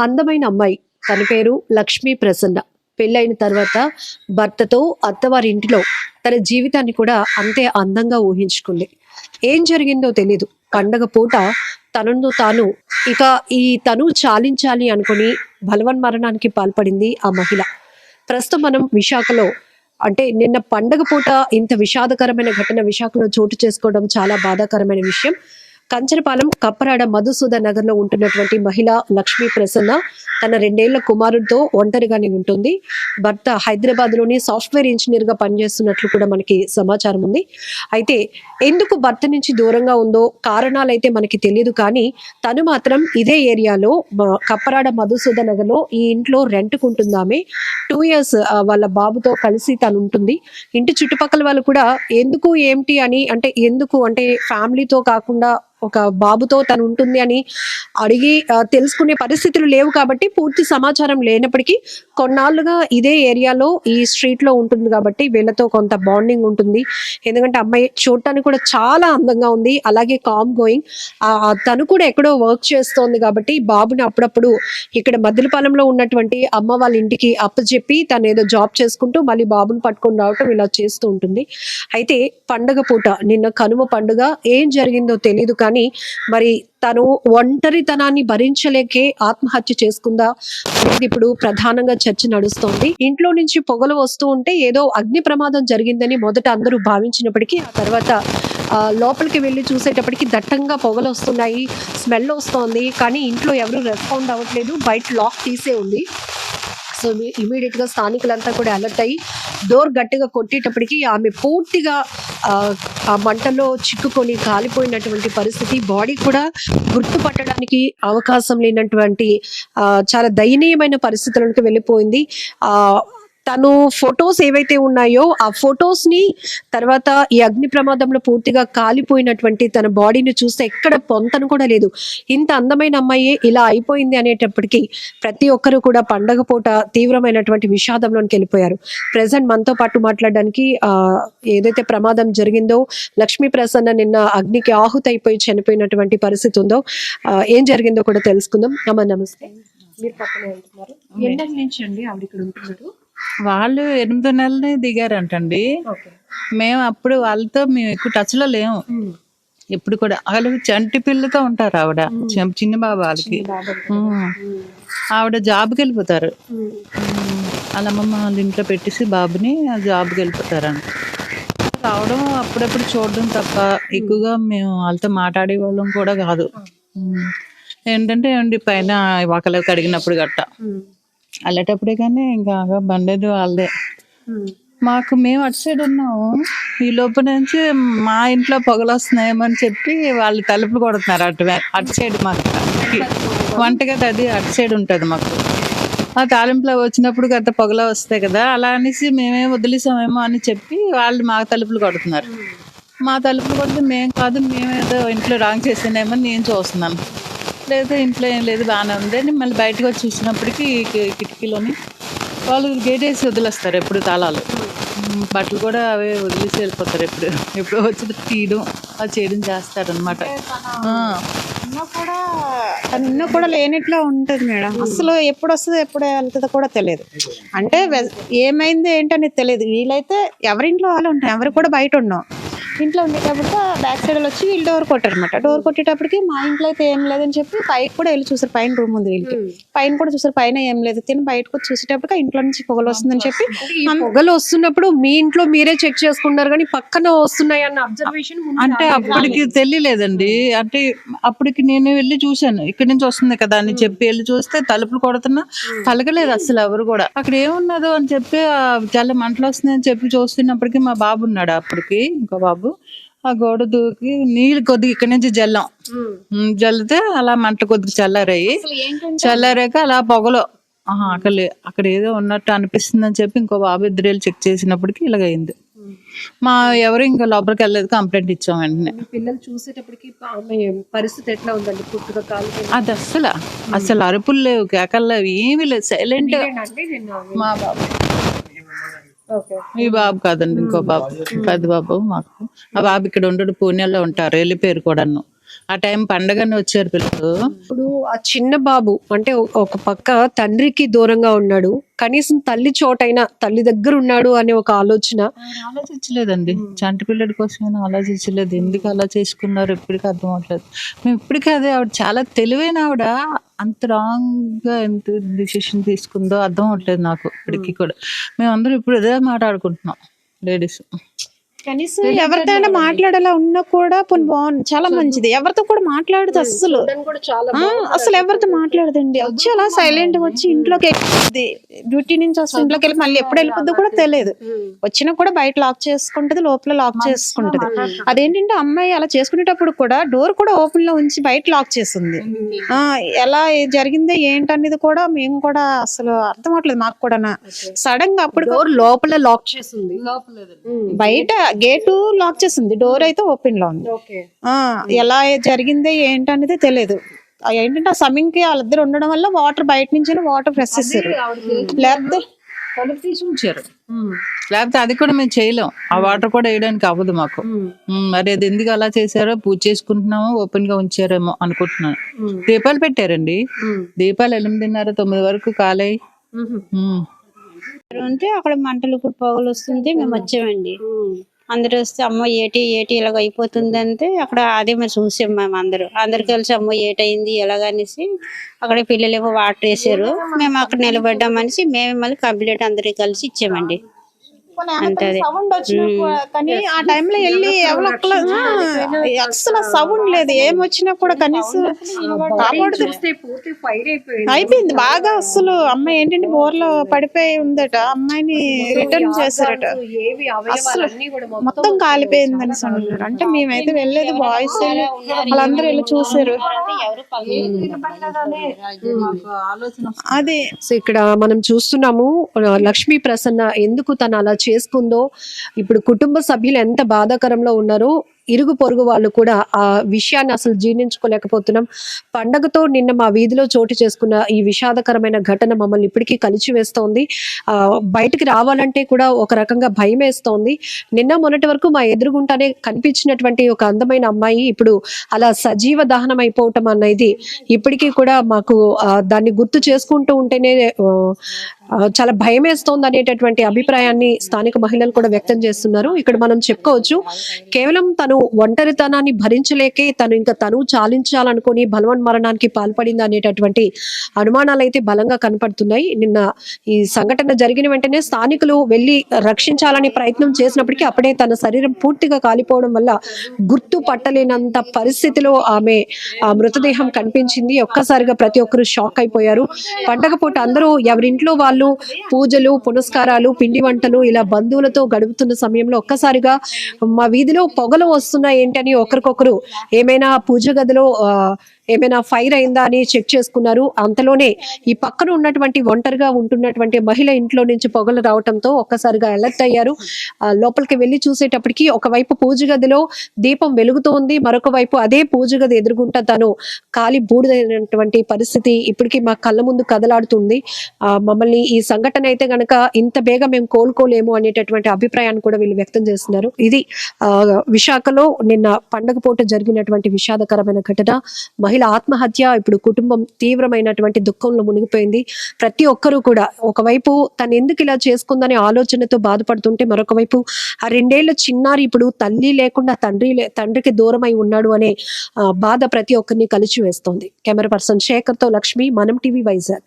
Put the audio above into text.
అందమైన అమ్మాయి. తన పేరు లక్ష్మీ ప్రసన్న. పెళ్ళైన తర్వాత భర్తతో అత్తవారి ఇంటిలో తన జీవితాన్ని కూడా అంతే అందంగా ఊహించుకుంది. ఏం జరిగిందో తెలీదు. పండగ పూట తనను తాను ఇక ఈ తను చాలించాలి అనుకుని బలవన్ మరణానికి పాల్పడింది ఆ మహిళ. ప్రస్తుతం మనం విశాఖలో అంటే నిన్న పండగ పూట ఇంత విషాదకరమైన ఘటన విశాఖలో చోటు చేసుకోవడం చాలా బాధాకరమైన విషయం. కంచరపాలెం కప్పరాడ మధుసూదన్ నగర్లో ఉంటున్నటువంటి మహిళ లక్ష్మీ ప్రసన్న. తన రెండేళ్ళ కుమారుడితో ఒంటరిగానే ఉంటుంది. భర్త హైదరాబాద్లోని సాఫ్ట్వేర్ ఇంజనీర్గా పనిచేస్తున్నట్లు కూడా మనకి సమాచారం ఉంది. అయితే ఎందుకు భర్త నుంచి దూరంగా ఉందో కారణాలు అయితే మనకి తెలియదు కానీ తను మాత్రం ఇదే ఏరియాలో కప్పరాడ మధుసూదన్ నగర్లో ఈ ఇంట్లో రెంట్కుంటుంది ఆమె టూ ఇయర్స్ వాళ్ళ బాబుతో కలిసి తను ఉంటుంది. ఇంటి చుట్టుపక్కల వాళ్ళు కూడా ఎందుకు ఏమిటి అని అంటే ఎందుకు అంటే ఫ్యామిలీతో కాకుండా ఒక బాబుతో తను ఉంటుంది అని అడిగి తెలుసుకునే పరిస్థితులు లేవు కాబట్టి పూర్తి సమాచారం లేనప్పటికీ కొన్నాళ్ళుగా ఇదే ఏరియాలో ఈ స్ట్రీట్లో ఉంటుంది కాబట్టి వీళ్ళతో కొంత బాండింగ్ ఉంటుంది. ఎందుకంటే అమ్మాయి చూడటానికి కూడా చాలా అందంగా ఉంది. అలాగే కామ్ గోయింగ్ తను కూడా ఎక్కడో వర్క్ చేస్తోంది కాబట్టి బాబుని అప్పుడప్పుడు ఇక్కడ మద్దిలపాలెంలో ఉన్నటువంటి అమ్మ వాళ్ళ ఇంటికి అప్పచెప్పి తను ఏదో జాబ్ చేసుకుంటూ మళ్ళీ బాబుని పట్టుకొని రావటం ఇలా చేస్తూ ఉంటుంది. అయితే పండగ పూట నిన్న కనుమ పండుగ ఏం జరిగిందో తెలియదు కానీ మరి తను ఒంటరితనాన్ని భరించలేకే ఆత్మహత్య చేసుకుందా అనేది ఇప్పుడు ప్రధానంగా చర్చ నడుస్తోంది. ఇంట్లో నుంచి పొగలు వస్తూ ఉంటే ఏదో అగ్ని ప్రమాదం జరిగిందని మొదట అందరూ భావించినప్పటికీ ఆ తర్వాత లోపలికి వెళ్ళి చూసేటప్పటికి దట్టంగా పొగలు వస్తున్నాయి స్మెల్ వస్తోంది. కానీ ఇంట్లో ఎవరు రెస్పాండ్ అవ్వట్లేదు. బయట లాక్ తీసే ఉంది. సో ఇమీడియట్గా స్థానికులంతా కూడా అలర్ట్ అయ్యి డోర్ గట్టిగా కొట్టేటప్పటికి ఆమె పూర్తిగా ఆ, మంటలో చిక్కుకొని కాలిపోయినటువంటి పరిస్థితి. బాడీ కూడా గుర్తుపట్టడానికి అవకాశం లేనటువంటి ఆ, చాలా దయనీయమైన పరిస్థితులకు వెళ్ళిపోయింది. ఆ తను ఫొటోస్ ఏవైతే ఉన్నాయో ఆ ఫొటోస్ని తర్వాత ఈ అగ్ని ప్రమాదంలో పూర్తిగా కాలిపోయినటువంటి తన బాడీని చూస్తే ఎక్కడ పొంతను కూడా లేదు. ఇంత అందమైన అమ్మాయి ఇలా అయిపోయింది అనేటప్పటికీ ప్రతి ఒక్కరు కూడా పండగ పూట తీవ్రమైనటువంటి విషాదంలోనికి వెళ్ళిపోయారు. ప్రజెంట్ మనతో పాటు మాట్లాడడానికి ఆ ఏదైతే ప్రమాదం జరిగిందో లక్ష్మీ ప్రసన్న నిన్న అగ్నికి ఆహుత అయిపోయి చనిపోయినటువంటి పరిస్థితి ఉందో ఆ, ఏం జరిగిందో కూడా తెలుసుకుందాం. అమ్మ నమస్తే. మీరు పక్కనే ఉంటున్నారు. ఎండ నుంచి అండి ఆవిడ ఇక్కడ ఉంటున్నారు. వాళ్ళు ఎనిమిది నెలలనే దిగారంటండి. మేము అప్పుడు వాళ్ళతో మేము ఎక్కువ టచ్లో లేము. ఎప్పుడు కూడా వాళ్ళు చంటి పిల్లతో ఉంటారు ఆవిడ చిన్న- బాబు వాళ్ళకి. ఆవిడ జాబ్కి వెళ్ళిపోతారు. ఉమ్. వాళ్ళ ఇంట్లో పెట్టేసి బాబుని జాబ్కి వెళ్ళిపోతారంట. రావడం అప్పుడప్పుడు చూడడం తప్ప ఎక్కువగా మేము వాళ్ళతో మాట్లాడే వాళ్ళం కూడా కాదు. ఏంటంటే ఏమండి పైన ఒకళ్ళు కడిగినప్పుడు గట్ట. వెళ్ళేటప్పుడే కానీ ఇంకా బండేది వాళ్ళదే. మాకు మేము అటు సైడ్ ఉన్నాము ఈ లోపు నుంచి మా ఇంట్లో పొగలు వస్తున్నాయేమని చెప్పి వాళ్ళు తలుపులు కొడుతున్నారు అటు అటు సైడ్ మాకు. వంటగది అది అటు సైడ్ ఉంటుంది మాకు. ఆ తాలింపులో వచ్చినప్పుడు గత పొగలు వస్తాయి కదా అలా అనేసి మేమే వదిలేసామేమో అని చెప్పి వాళ్ళు మా తలుపులు కొడుతున్నారు. మా తలుపులు కొడితే మేము కాదు మేమేదో ఇంట్లో రాంగ్ చేసినేమో నేను చూస్తున్నాను. లేదు ఇంట్లో ఏం లేదు బాగానే ఉంది. అని మళ్ళీ బయటకు వచ్చి చూసినప్పటికీ కిటికీలోని వాళ్ళు గేట్ వేసి వదిలేస్తారు ఎప్పుడు తాళాలు. బట్టలు కూడా అవే వదిలేసి వెళ్ళిపోతారు ఎప్పుడు. ఎప్పుడు వచ్చి తీయడం అది చేయడం చేస్తారు అనమాట ఉన్నా కూడా తను కూడా లేనిట్లో ఉంటుంది మేడం. అసలు ఎప్పుడు వస్తుంది ఎప్పుడు వెళ్తుందో కూడా తెలియదు. అంటే వె- ఏమైంది ఏంటనేది తెలియదు. వీళ్ళైతే ఎవరింట్లో వాళ్ళు ఉంటారు. ఎవరు కూడా బయట ఉన్నాం ఇంట్లో ఉండేటప్పుడు బ్యాక్ సైడ్ వచ్చి వీళ్ళు డోర్ కొట్టారనమాట డోర్ కొట్టేటప్పటికి మా ఇంట్లో అయితే ఏం లేదని చెప్పి పైకి కూడా వెళ్ళి చూసారు పైన రూమ్ ఉంది వీళ్ళకి. పైన కూడా చూసారు పైన ఏం లేదు. తిని బయటకు వచ్చి చూసేటప్పటికి ఇంట్లో నుంచి పొగలు వస్తుందని చెప్పి పొగలు వస్తున్నప్పుడు మీ ఇంట్లో మీరే చెక్ చేసుకున్నారు కానీ పక్కన వస్తున్నాయి అన్న అబ్జర్వేషన్ అంటే అప్పటికి తెలియలేదండి. అంటే అప్పటికి నేను వెళ్ళి చూశాను. ఇక్కడి నుంచి వస్తుంది కదా అని చెప్పి వెళ్ళి చూస్తే తలుపులు కొడుతున్నా పలకలేదు అసలు ఎవరు కూడా. అక్కడ ఏమున్నదో అని చెప్పి ఆ చాలా మంటలు వస్తున్నాయని చెప్పి చూస్తున్నప్పటికీ మా బాబు ఉన్నాడు అప్పటికి ఇంకో బాబు. ఆ గోడ దూకి నీళ్ళు కొద్దిగా ఇక్కడి నుంచి జల్లాం. జల్లితే అలా మంట కొద్దిగా చల్లారాయి. చల్లారాక అలా పొగలో అక్కడ అక్కడ ఏదో ఉన్నట్టు అనిపిస్తుంది అని చెప్పి ఇంకో బాబు ఇద్దరు వెళ్ళి చెక్ చేసినప్పటికి ఇలాగైంది. మా ఎవరు ఇంకా లోపలికి వెళ్ళలేదు కంప్లైంట్ ఇచ్చాం వెంటనే. పిల్లలు చూసేటప్పటికి పరిస్థితి ఎట్లా ఉందండి? పుట్టుక కాలు అది అస్సలు అసలు అరుపులు లేవు కేకలు లేవు ఏమీ లేదు సైలెంట్ మా బాబు. ఈ బాబు కాదండి ఇంకో బాబు. పెద్ద బాబు మాకు. ఆ బాబు ఇక్కడ ఉండడు పూణేలో ఉంటారు వెళ్ళిపోయారు కూడాను. ఆ టైం పండగని వచ్చారు పిల్లలు. ఇప్పుడు ఆ చిన్న బాబు అంటే ఒక పక్క తండ్రికి దూరంగా ఉన్నాడు. కనీసం తల్లి చోటైనా తల్లి దగ్గర ఉన్నాడు అనే ఒక ఆలోచన. ఆలోచించలేదండి. చంటి పిల్లడి కోసమైనా ఆలోచించలేదు. ఎందుకు అలా చేసుకున్నారు? ఇప్పటికీ అర్థం అవట్లేదు మేము ఇప్పటికీ అదే ఆవిడ చాలా తెలివైన ఆవిడ. అంత రాంగ్గా ఎంత డిసిషన్ తీసుకుందో అర్థం అవట్లేదు నాకు ఇప్పటికీ కూడా. మేము అందరం ఇప్పుడు ఇదే మాట్లాడుకుంటున్నాం. లేడీస్ కనీసం ఎవరితోనైనా మాట్లాడేలా ఉన్నా కూడా పోనీ బాగుంది. చాలా మంచిది. ఎవరితో కూడా మాట్లాడదు ఆ, అసలు ఎవరితో మాట్లాడదండి. వచ్చి అలా సైలెంట్ వచ్చి ఇంట్లోకి వెళ్ళిపోద్ది డ్యూటీ నుంచి వస్తే ఇంట్లోకి వెళ్ళి మళ్ళీ ఎప్పుడు వెళ్ళిపోద్దో కూడా తెలియదు. వచ్చినా కూడా బయట లాక్ చేసుకుంటది లోపల లాక్ చేసుకుంటది. అదేంటంటే అమ్మాయి అలా చేసుకునేటప్పుడు కూడా డోర్ కూడా ఓపెన్లో ఉంచి బయట లాక్ చేస్తుంది ఆ ఎలా జరిగిందో ఏంటనేది కూడా మేము కూడా అసలు అర్థం అవట్లేదు మాకు కూడా సడన్గా అప్పుడు డోర్ లోపల లాక్ చేసింది. బయట గేటు లాక్ చేసింది. డోర్ అయితే ఓపెన్లో ఉంది. ఓకే. ఆ ఎలా జరిగిందో ఏంటనేది తెలియదు ఆ ఏంటంటే ఆ సమయంకి వాళ్ళిద్దరు ఉండడం వల్ల వాటర్ బయట నుంచి వాటర్ ఫ్రెష్ చేస్తారు లేకపోతే తలుపు తీసి ఉంచారు. లేకపోతే అది కూడా మేము చేయలేం. ఆ వాటర్ కూడా వేయడానికి అవ్వదు మాకు. మరి అది ఎందుకు అలా చేశారో పూజ చేసుకుంటున్నామో ఓపెన్గా ఉంచారేమో అనుకుంటున్నాను. దీపాలు పెట్టారండి. దీపాలు ఎనిమిదిన్నర తొమ్మిది వరకు కాలే ఉంటే అక్కడ మంటలు పొగలు వస్తుంది మేము వచ్చామండి. అందరూ వస్తే అమ్మ ఏటి ఏటి ఇలాగ అయిపోతుంది అంటే అక్కడ అదే మరి చూసాం మేము అందరూ. అందరు కలిసి అమ్మ ఏటైంది ఎలాగ అనేసి అక్కడ పిల్లలేమో వాటర్ వేసారు. మేము అక్కడ నిలబడ్డామనేసి మేము మళ్ళీ కంప్లీట్ అందరికి కలిసి ఇచ్చామండి. సౌండ్ వచ్చినా కానీ ఆ టైంలో వెళ్ళి ఎవరో ఒకళ్ళు, ఆ, అస్సలు సౌండ్ లేదు ఏం వచ్చినా కూడా కనీసం కాపాడుతూ పూర్తి ఫైర్ అయిపోయింది బాగా అసలు అమ్మాయి ఏంటంటే బోర్లో పడిపోయి ఉందట అమ్మాయిని రిటర్న్ చేశారట ఏవి అవయవాలన్నీ కూడా మొత్తం కాలిపోయింది అని అన్నారు అంటే మేమైతే వెళ్ళలేదు బాయ్స్ వాళ్ళందరూ వెళ్ళి చూసారు ఎవరు ఆలోచన అది సో ఇక్కడ మనం చూస్తున్నాము లక్ష్మీ ప్రసన్న ఎందుకు తను అలా చేసుకుందో. ఇప్పుడు కుటుంబ సభ్యులు ఎంత బాధాకరంలో ఉన్నారో ఇరుగు పొరుగు వాళ్ళు కూడా ఆ విషయాన్ని అసలు జీర్ణించుకోలేకపోతున్నాం. పండగతో నిన్న మా వీధిలో చోటు చేసుకున్న ఈ విషాదకరమైన ఘటన మమ్మల్ని ఇప్పటికీ కలిచి వేస్తోంది ఆ, బయటికి రావాలంటే కూడా ఒక రకంగా భయం వేస్తోంది నిన్న మొన్నటి వరకు మా ఎదురుగుంటానే కనిపించినటువంటి ఒక అందమైన అమ్మాయి ఇప్పుడు అలా సజీవ దహనం అయిపోవటం అనేది ఇప్పటికీ కూడా మాకు దాన్ని గుర్తు చేసుకుంటూ ఉంటేనే చాలా భయం వేస్తోంది అనేటటువంటి అభిప్రాయాన్ని స్థానిక మహిళలు కూడా వ్యక్తం చేస్తున్నారు. ఇక్కడ మనం చెప్పుకోవచ్చు కేవలం తన ఒంటరితనాన్ని భరించలేకే తను ఇంకా తను చాలించాలనుకుని బలవన్ మరణానికి పాల్పడింది అనేటటువంటి అనుమానాలు అయితే బలంగా కనపడుతున్నాయి. నిన్న ఈ సంఘటన జరిగిన వెంటనే స్థానికులు వెళ్ళి రక్షించాలని ప్రయత్నం చేసినప్పటికీ అప్పుడే తన శరీరం పూర్తిగా కాలిపోవడం వల్ల గుర్తు పట్టలేనంత పరిస్థితిలో ఆమె ఆ మృతదేహం కనిపించింది. ఒక్కసారిగా ప్రతి ఒక్కరు షాక్ అయిపోయారు. పండగ పూట అందరూ ఎవరింట్లో వాళ్ళు పూజలు పునస్కారాలు పిండి వంటలు ఇలా బంధువులతో గడుపుతున్న సమయంలో ఒక్కసారిగా మా వీధిలో పొగలు వస్తున్నాయి ఏంటని ఒకరికొకరు ఏమైనా పూజ గదిలో ఆ, ఏమైనా ఫైర్ అయిందా అని చెక్ చేసుకున్నారు. అంతలోనే ఈ పక్కన ఉన్నటువంటి ఒంటరిగా ఉంటున్నటువంటి మహిళ ఇంట్లో నుంచి పొగలు రావటంతో ఒక్కసారిగా అలర్ట్ అయ్యారు. ఆ, లోపలికి వెళ్ళి చూసేటప్పటికి ఒకవైపు పూజ గదిలో దీపం వెలుగుతోంది. మరొక వైపు అదే పూజ గది ఎదురుగుంటా తను కాలి బూడిదైనటువంటి పరిస్థితి ఇప్పటికీ మా కళ్ళ ముందు కదలాడుతుంది. ఆ, మమ్మల్ని ఈ సంఘటన అయితే గనక ఇంత బేగా మేము కోలుకోలేము అనేటటువంటి అభిప్రాయాన్ని కూడా వీళ్ళు వ్యక్తం చేస్తున్నారు. ఇది ఆ, విశాఖలో నిన్న పండగ పూట జరిగినటువంటి విషాదకరమైన ఘటన. మహిళ ఆత్మహత్య ఇప్పుడు కుటుంబం తీవ్రమైనటువంటి దుఃఖంలో మునిగిపోయింది. ప్రతి ఒక్కరూ కూడా ఒకవైపు తను ఎందుకు ఇలా చేసుకుందనే ఆలోచనతో బాధపడుతుంటే మరొక వైపు ఆ రెండేళ్ళ చిన్నారి ఇప్పుడు తల్లి లేకుండా తండ్రి లే- తండ్రికి దూరమై ఉన్నాడు అనే ఆ, బాధ ప్రతి ఒక్కరిని కలిచి వేస్తోంది కెమెరా పర్సన్ శేఖర్తో లక్ష్మి మనం టీవీ వైజాగ్.